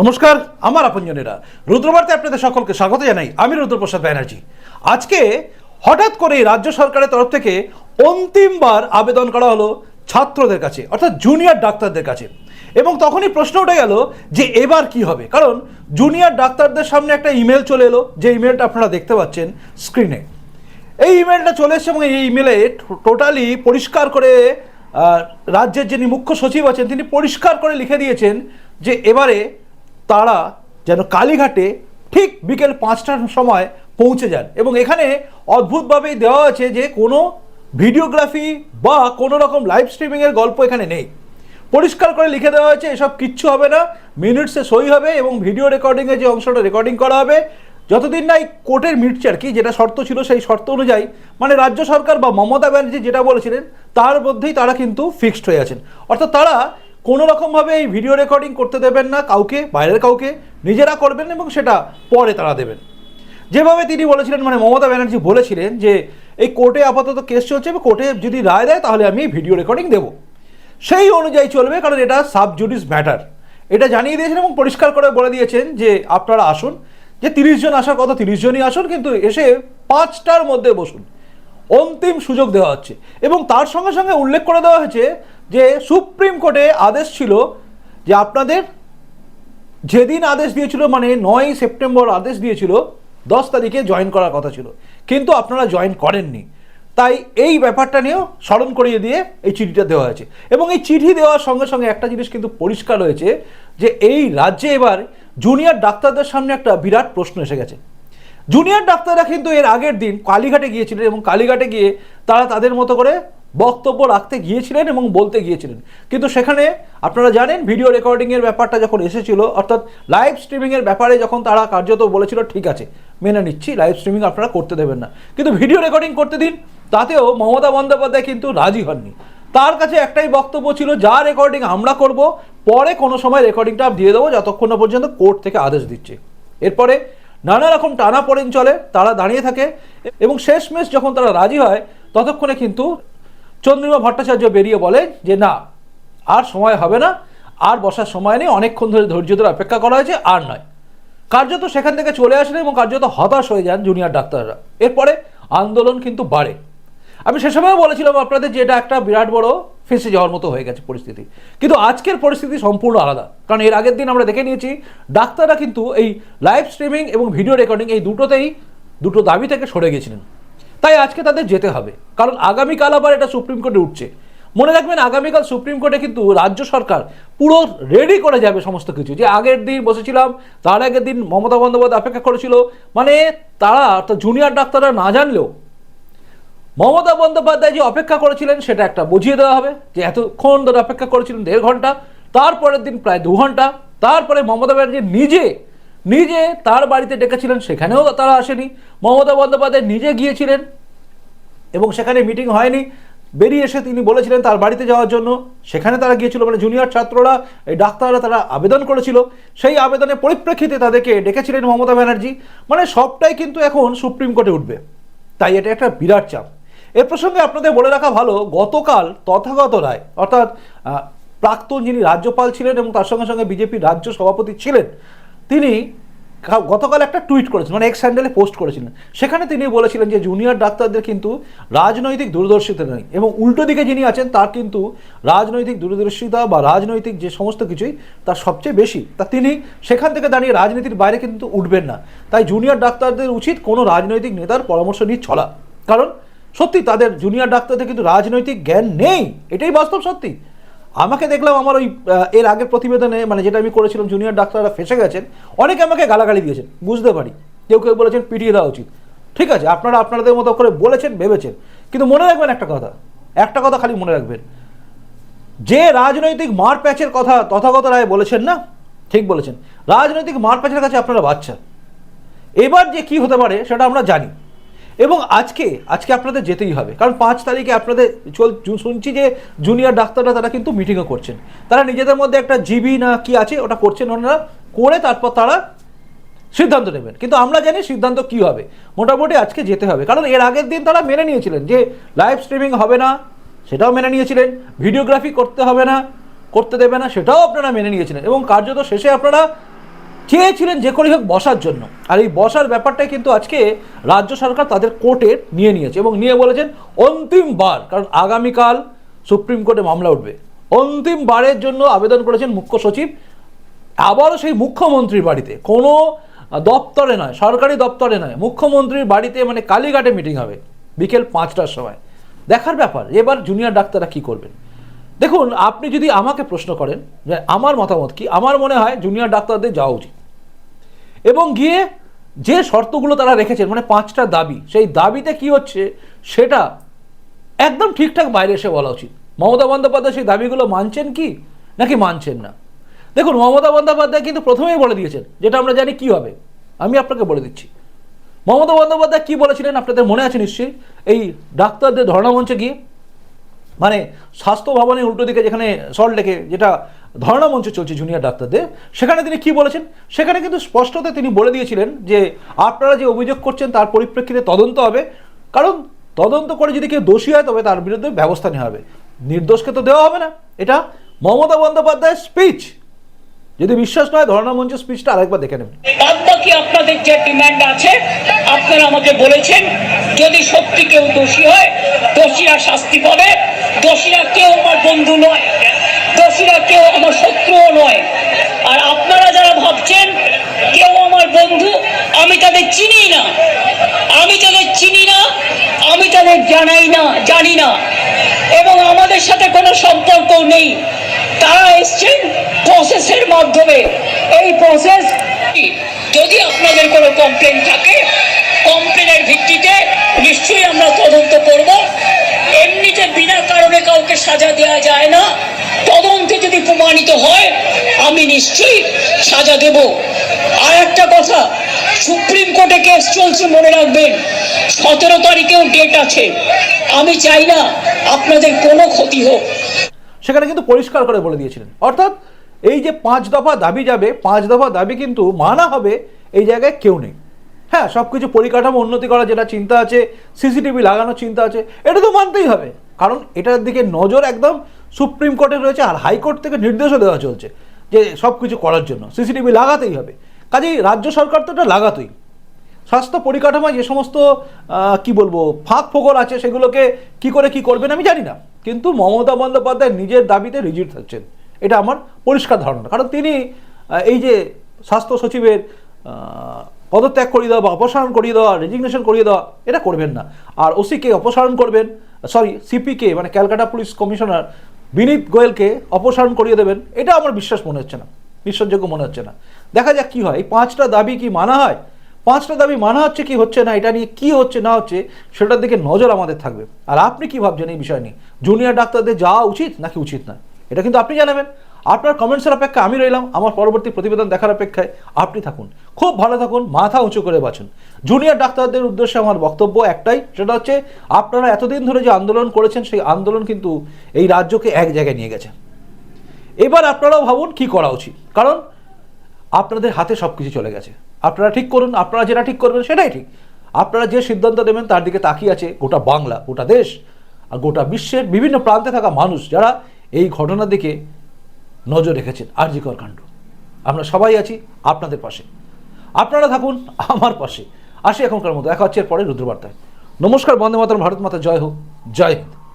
নমস্কার, আমার আপনজনেরা। রুদ্রবার্তে আপনাদের সকলকে স্বাগত জানাই আমি রুদ্রপ্রসাদ ব্যানার্জি। আজকে হঠাৎ করে রাজ্য সরকারের তরফ থেকে অন্তিমবার আবেদন করা হলো ছাত্রদের কাছে, অর্থাৎ জুনিয়র ডাক্তারদের কাছে। এবং তখনই প্রশ্ন উঠে গেল যে এবার কি হবে? কারণ জুনিয়র ডাক্তারদের সামনে একটা ইমেল চলে এলো, যে ইমেলটা আপনারা দেখতে পাচ্ছেন স্ক্রিনে এই ইমেলটা চলে এসেছে এবং এই ইমেলে টোটালি পরিষ্কার করে রাজ্যের যিনি মুখ্য সচিব আছেন, তিনি পরিষ্কার করে লিখে দিয়েছেন যে এবারে তারা যেন কালীঘাটে ঠিক বিকেল পাঁচটার সময় পৌঁছে যান। এবং এখানে অদ্ভুতভাবেই দেওয়া আছে যে কোনো ভিডিওগ্রাফি বা কোনো রকম লাইভ স্ট্রিমিংয়ের গল্প এখানে নেই। পরিষ্কার করে লিখে দেওয়া হয়েছে, এসব কিচ্ছু হবে না, মিনিটসে সই হবে এবং ভিডিও রেকর্ডিংয়ে যে অংশটা রেকর্ডিং করা হবে, যতদিন না এই কোর্টের মিটছে আর কি, যেটা শর্ত ছিল সেই শর্ত অনুযায়ী মানে রাজ্য সরকার বা মমতা ব্যানার্জি যেটা বলেছিলেন, তার মধ্যেই তারা কিন্তু ফিক্সড হয়ে আছেন। অর্থাৎ তারা কোনো রকমভাবে এই ভিডিও রেকর্ডিং করতে দেবেন না, কাউকে, বাইরের কাউকে, নিজেরা করবেন এবং সেটা পরে তারা দেবেন। যেভাবে তিনি বলেছিলেন মানে মমতা ব্যানার্জি বলেছিলেন যে, এই কোর্টে আপাতত কেস চলছে এবং কোর্টে যদি রায় দেয়, তাহলে আমি ভিডিও রেকর্ডিং দেবো। সেই অনুযায়ী চলবে, কারণ এটা সাব জুডিস ম্যাটার এটা জানিয়ে দিয়েছেন এবং পরিষ্কার করে বলে দিয়েছেন যে, আপনারা আসুন। যে তিরিশ জন আসার কথা, তিরিশ জনই আসুন, কিন্তু এসে পাঁচটার মধ্যে বসুন। অন্তিম সুযোগ দেওয়া হচ্ছে। এবং তার সঙ্গে সঙ্গে উল্লেখ করে দেওয়া হয়েছে যে সুপ্রিম কোর্টে আদেশ ছিল যে আপনাদের যেদিন আদেশ দিয়েছিল মানে নয় সেপ্টেম্বর আদেশ দিয়েছিল, দশ তারিখে জয়েন করার কথা ছিল। কিন্তু আপনারা জয়েন করেননি। তাই এই ব্যাপারটা নিয়েও স্মরণ করিয়ে দিয়ে এই চিঠিটা দেওয়া হয়েছে। এবং এই চিঠি দেওয়ার সঙ্গে সঙ্গে একটা জিনিস কিন্তু পরিষ্কার হয়েছে যে এই রাজ্যে এবার জুনিয়র ডাক্তারদের সামনে একটা বিরাট প্রশ্ন এসে গেছে। জুনিয়র ডাক্তাররা কিন্তু এর আগের দিন কালীঘাটে গিয়েছিলেন এবং কালীঘাটে গিয়ে তারা তাদের মতো করে বক্তব্য রাখতে গিয়েছিলেন এবং বলতে গিয়েছিলেন। কিন্তু সেখানে আপনারা জানেন, ভিডিও রেকর্ডিংয়ের ব্যাপারটা যখন এসেছিল, অর্থাৎ লাইভ স্ট্রিমিংয়ের ব্যাপারে যখন তারা কার্যত বলেছিল, ঠিক আছে, মেনে নিচ্ছি লাইভ স্ট্রিমিং আপনারা করতে দেবেন না। কিন্তু ভিডিও রেকর্ডিং করতে দিন, তাতেও মমতা বন্দ্যোপাধ্যায় কিন্তু রাজি হননি। তার কাছে একটাই বক্তব্য ছিল, যা রেকর্ডিং আমরা করব, পরে কোনো সময় রেকর্ডিংটা দিয়ে দেবো, যতক্ষণ না পর্যন্ত কোর্ট থেকে আদেশ দিচ্ছে। এরপরে নানা রকম টানা পড়েন চলে, তারা দাঁড়িয়ে থাকে এবং শেষমেশ যখন তারা রাজি হয়, ততক্ষণে কিন্তু চন্দ্রিমা ভট্টাচার্য বেরিয়ে বলে যে, না, আর সময় হবে না। আর বসার সময় নেই। অনেকক্ষণ ধরে ধৈর্য ধরে অপেক্ষা করা হয়েছে। আর নয়। কার্যত সেখান থেকে চলে আসেন এবং কার্যত হতাশ হয়ে যান জুনিয়র ডাক্তাররা। এরপরে আন্দোলন কিন্তু বাড়ে। আমি সে সময় বলেছিলাম আপনাদের যে, এটা একটা বিরাট বড় ফেসে যাওয়ার মতো হয়ে গেছে পরিস্থিতি। কিন্তু আজকের পরিস্থিতি সম্পূর্ণ আলাদা। কারণ এর আগের দিন আমরা দেখে নিয়েছি, ডাক্তাররা কিন্তু এই লাইভ স্ট্রিমিং এবং ভিডিও রেকর্ডিং এই দুটোতেই, দুটো দাবি থেকে সরে গেছিলেন। তাই আজকে তাদের যেতে হবে। কারণ আগামীকাল আবার এটা সুপ্রিম কোর্টে উঠছে। মনে রাখবেন, আগামীকাল সুপ্রিম কোর্টে কিন্তু রাজ্য সরকার পুরো রেডি করে যাবে সমস্ত কিছু। যে আগের দিন বসেছিলাম, তার আগের দিন মমতা বন্দ্যোপাধ্যায় অপেক্ষা করেছিল। মানে তারা, অর্থাৎ জুনিয়র ডাক্তাররা না জানলেও মমতা বন্দ্যোপাধ্যায় যে অপেক্ষা করেছিলেন, সেটা একটা বুঝিয়ে দেওয়া হবে যে এতক্ষণ ধরে অপেক্ষা করেছিলেন দেড় ঘণ্টা, তারপরের দিন প্রায় দু ঘণ্টা, তারপরে মমতা ব্যানার্জি নিজে নিজে তার বাড়িতে ডেকেছিলেন, সেখানেও তারা আসেনি। মমতা বন্দ্যোপাধ্যায় নিজে গিয়েছিলেন এবং সেখানে মিটিং হয়নি। বেরিয়ে এসে তিনি বলেছিলেন তার বাড়িতে যাওয়ার জন্য। সেখানে তারা গিয়েছিল মানে জুনিয়র ছাত্ররা, এই ডাক্তাররা তারা আবেদন করেছিল। সেই আবেদনের পরিপ্রেক্ষিতে তাদেরকে ডেকেছিলেন মমতা ব্যানার্জি। মানে সবটাই কিন্তু এখন সুপ্রিম কোর্টে উঠবে। তাই এটা একটা বিরাট চাপ। এ প্রসঙ্গে আপনাদের বলে রাখা ভালো, গতকাল তথাগত রায়, অর্থাৎ প্রাক্তন যিনি রাজ্যপাল ছিলেন এবং তার সঙ্গে সঙ্গে বিজেপির রাজ্য সভাপতি ছিলেন তিনি গতকাল একটা টুইট করেছেন মানে এক্স হ্যান্ডেলে পোস্ট করেছিলেন। সেখানে তিনি বলেছিলেন যে জুনিয়র ডাক্তারদের কিন্তু রাজনৈতিক দূরদর্শিতা নেই এবং উল্টো দিকে যিনি আছেন, তার কিন্তু রাজনৈতিক দূরদর্শিতা বা রাজনৈতিক যে সমস্ত কিছুই, তার সবচেয়ে বেশি। তা তিনি সেখান থেকে দাঁড়িয়ে রাজনীতির বাইরে কিন্তু উঠবেন না। তাই জুনিয়র ডাক্তারদের উচিত কোনো রাজনৈতিক নেতার পরামর্শ নিয়ে চলা। কারণ সত্যি তাদের জুনিয়র ডাক্তারদের কিন্তু রাজনৈতিক জ্ঞান নেই। এটাই বাস্তব সত্যি। আমাকে দেখলাম আমার ওই এর আগের প্রতিবেদনে মানে যেটা আমি করেছিলাম জুনিয়র ডাক্তাররা ফেসে গেছেন। অনেকে আমাকে গালাগালি দিয়েছেন, বুঝতে পারি। কেউ কেউ বলেছেন পিটিয়ে দেওয়া উচিত। ঠিক আছে, আপনারা আপনাদের মতো করে বলেছেন, ভেবেছেন। কিন্তু মনে রাখবেন একটা কথা একটা কথা খালি মনে রাখবেন। যে রাজনৈতিক মার প্যাচের কথা তথাগত রায় বলেছেন না, ঠিক বলেছেন। রাজনৈতিক মার প্যাচের কাছে আপনারা বাচ্চা। এবার যে কি হতে পারে, সেটা আমরা জানি। এবং আজকে আজকে আপনাদের যেতেই হবে। কারণ পাঁচ তারিখে আপনাদের চল শুনছি যে জুনিয়র ডাক্তাররা তারা কিন্তু মিটিংও করছেন। তারা নিজেদের মধ্যে একটা জিবি না কি আছে, ওটা করছেন ওনারা, করে তারপর তারা সিদ্ধান্ত নেবেন। কিন্তু আমরা জানি সিদ্ধান্ত কি হবে। মোটামুটি আজকে যেতে হবে। কারণ এর আগের দিন তারা মেনে নিয়েছিলেন যে লাইভ স্ট্রিমিং হবে না, সেটাও মেনে নিয়েছিলেন। ভিডিওগ্রাফি করতে হবে না, করতে দেবে না, সেটাও আপনারা মেনে নিয়েছিলেন। এবং কার্যত শেষে আপনারা চেয়েছিলেন যে করেই হোক বসার জন্য। আর এই বসার ব্যাপারটাই কিন্তু আজকে রাজ্য সরকার তাদের কোর্টে নিয়ে নিয়েছে এবং নিয়ে বলেছেন অন্তিমবার কারণ আগামীকাল সুপ্রিম কোর্টে মামলা উঠবে। অন্তিমবারের জন্য আবেদন করেছেন মুখ্য সচিব। আবারও সেই মুখ্যমন্ত্রীর বাড়িতে। কোনো দপ্তরে নয়, সরকারি দপ্তরে নয়, মুখ্যমন্ত্রীর বাড়িতে মানে কালীঘাটে মিটিং হবে, বিকেল পাঁচটার সময়। দেখার ব্যাপার, এবার জুনিয়র ডাক্তাররা কি করবেন? দেখুন, আপনি যদি আমাকে প্রশ্ন করেন যে আমার মতামত কি, আমার মনে হয় জুনিয়র ডাক্তারদের যাওয়া উচিত। এবং গিয়ে যে শর্তগুলো তারা রেখেছেন মানে পাঁচটা দাবি, সেই দাবিতে কি হচ্ছে সেটা একদম ঠিকঠাক বাইরে এসে বলা উচিত। মমতা বন্দ্যোপাধ্যায় সেই দাবিগুলো মানছেন কি, নাকি মানছেন না? দেখুন, মমতা বন্দ্যোপাধ্যায় কিন্তু প্রথমেই বলে দিয়েছেন, যেটা আমরা জানি কি হবে। আমি আপনাকে বলে দিচ্ছি। মমতা বন্দ্যোপাধ্যায় কি বলেছিলেন আপনাদের মনে আছে নিশ্চয়ই? এই ডাক্তারদের ধর্ণামঞ্চে গিয়ে মানে স্বাস্থ্য ভবনের উল্টো দিকে যেখানে সল্ট লেকে, যেটা ধর্ণা মঞ্চ চলছে জুনিয়র ডাক্তারদের। সেখানে তিনি কি বলেছেন? সেখানে কিন্তু স্পষ্টতে তিনি বলে দিয়েছিলেন যে, আপনারা যে অভিযোগ করছেন তার পরিপ্রেক্ষিতে তদন্ত হবে। কারণ তদন্ত করে যদি কেউ দোষী হয়, তবে তার বিরুদ্ধে ব্যবস্থা নেওয়া হবে। নির্দোষকে তো দেওয়া হবে না। এটা মমতা বন্দ্যোপাধ্যায়ের স্পিচ যদি বিশ্বাস নয় ধর্ণা মঞ্চের স্পিচটা আরেকবার দেখে নেবেন। বাদ আপনাদের যে ডিমান্ড আছে, আপনারা আমাকে বলেছেন, যদি সত্যি কেউ দোষী হয়, দোষীরা শাস্তি পাবে। দোষীরা কেউ আমার বন্ধু নয়। দোষীরা কেউ আমার শত্রুও নয়। আর আপনারা যারা ভাবছেন, কেউ আমার বন্ধু, আমি তাদের চিনি না। আমি তাদের চিনি না, আমি তাদের জানাই না, জানি না। এবং আমাদের সাথে কোনো সম্পর্ক নেই। তারা এসছেন প্রসেসের মাধ্যমে। এই প্রসেস যদি আপনাদের কোনো কমপ্লেন থাকে কমপ্লেনের ভিত্তিতে নিশ্চয়ই আমরা তদন্ত করব। এমনিতে বিনা কারণে কাউকে সাজা দেওয়া যায় না, তদন্তে যদি প্রমাণিত হয়, আমি নিশ্চয়ই সাজা দেব। আর একটা কথা, সুপ্রিম কোর্টে কেস চলছে, মনে রাখবেন। সতেরো তারিখেও ডেট আছে। আমি চাই না আপনাদের কোনো ক্ষতি হোক। সেখানে কিন্তু পরিষ্কার করে বলে দিয়েছিলেন। অর্থাৎ এই যে পাঁচ দফা দাবি যাবে, পাঁচ দফা দাবি কিন্তু মানা হবে, এই জায়গায় কেউ নেই। হ্যাঁ সব কিছু পরিকাঠামো উন্নতি করার যেটা চিন্তা আছে, সিসিটিভি লাগানোর চিন্তা আছে, এটা তো মানতেই হবে। কারণ এটার দিকে নজর একদম সুপ্রিম কোর্টে রয়েছে আর হাইকোর্ট থেকে নির্দেশও দেওয়া চলছে যে সব কিছু করার জন্য। সিসিটিভি লাগাতেই হবে। কাজেই রাজ্য সরকার তো এটা লাগাতই। স্বাস্থ্য পরিকাঠামোয় যে সমস্ত কি বলব, ফাঁক ফোকর আছে, সেগুলোকে কি করে কি করবেন আমি জানি না। কিন্তু মমতা বন্দ্যোপাধ্যায় নিজের দাবিতে রিজিট থাকছেন। এটা আমার পরিষ্কার ধারণা। কারণ তিনি এই যে স্বাস্থ্য সচিবের পদত্যাগ করিয়ে দেওয়া বা অপসারণ করিয়ে দেওয়া রেজিগনেশন করিয়ে দেওয়া, এটা করবেন না। আর ওসিকে অপসারণ করবেন সরি সিপিকে মানে ক্যালকাটা পুলিশ কমিশনার বিনীত গোয়েলকে অপসারণ করিয়ে দেবেন, এটা আমার বিশ্বাস মনে হচ্ছে না। বিশ্বাসযোগ্য মনে হচ্ছে না। দেখা যাক কি হয়। এই পাঁচটা দাবি কি মানা হয়? পাঁচটা দাবি মানা হচ্ছে কি হচ্ছে না? এটা নিয়ে কি হচ্ছে, না হচ্ছে, সেটার দিকে নজর আমাদের থাকবে। আর আপনি কি ভাবছেন এই বিষয় নিয়ে? জুনিয়র ডাক্তারদের যাওয়া উচিত নাকি উচিত না? এটা কিন্তু আপনি জানাবেন। আপনার কমেন্টসের অপেক্ষা আমি রইলাম আমার পরবর্তী প্রতিবেদন দেখার অপেক্ষায়। আপনি থাকুন। খুব ভালো থাকুন, মাথা উঁচু করে বাঁচুন। জুনিয়র ডাক্তারদের উদ্দেশ্যে আমার বক্তব্য একটাই, সেটা হচ্ছে আপনারা এতদিন ধরে যে আন্দোলন করেছেন, সেই আন্দোলন কিন্তু এই রাজ্যকে এক জায়গায় নিয়ে গেছে। এবার আপনারাও ভাবুন কি করা উচিত। কারণ আপনাদের হাতে সব কিছু চলে গেছে। আপনারা ঠিক করুন, আপনারা যেটা ঠিক করবেন সেটাই ঠিক। আপনারা যে সিদ্ধান্ত দেবেন তার দিকে তাকিয়ে আছে গোটা বাংলা, গোটা দেশ, আর গোটা বিশ্বের বিভিন্ন প্রান্তে থাকা মানুষ যারা এই ঘটনার দিকে নজর রেখেছেন আর আরজিকর কাণ্ড। আমরা সবাই আছি আপনাদের পাশে। আপনারা থাকুন আমার পাশে। আসি এখনকার মতো। এক হচ্ছে এর পরে রুদ্রবার্তায়। নমস্কার, বন্দে মাতার ভারত মাতা, জয় হোক। জয় হিন্দ।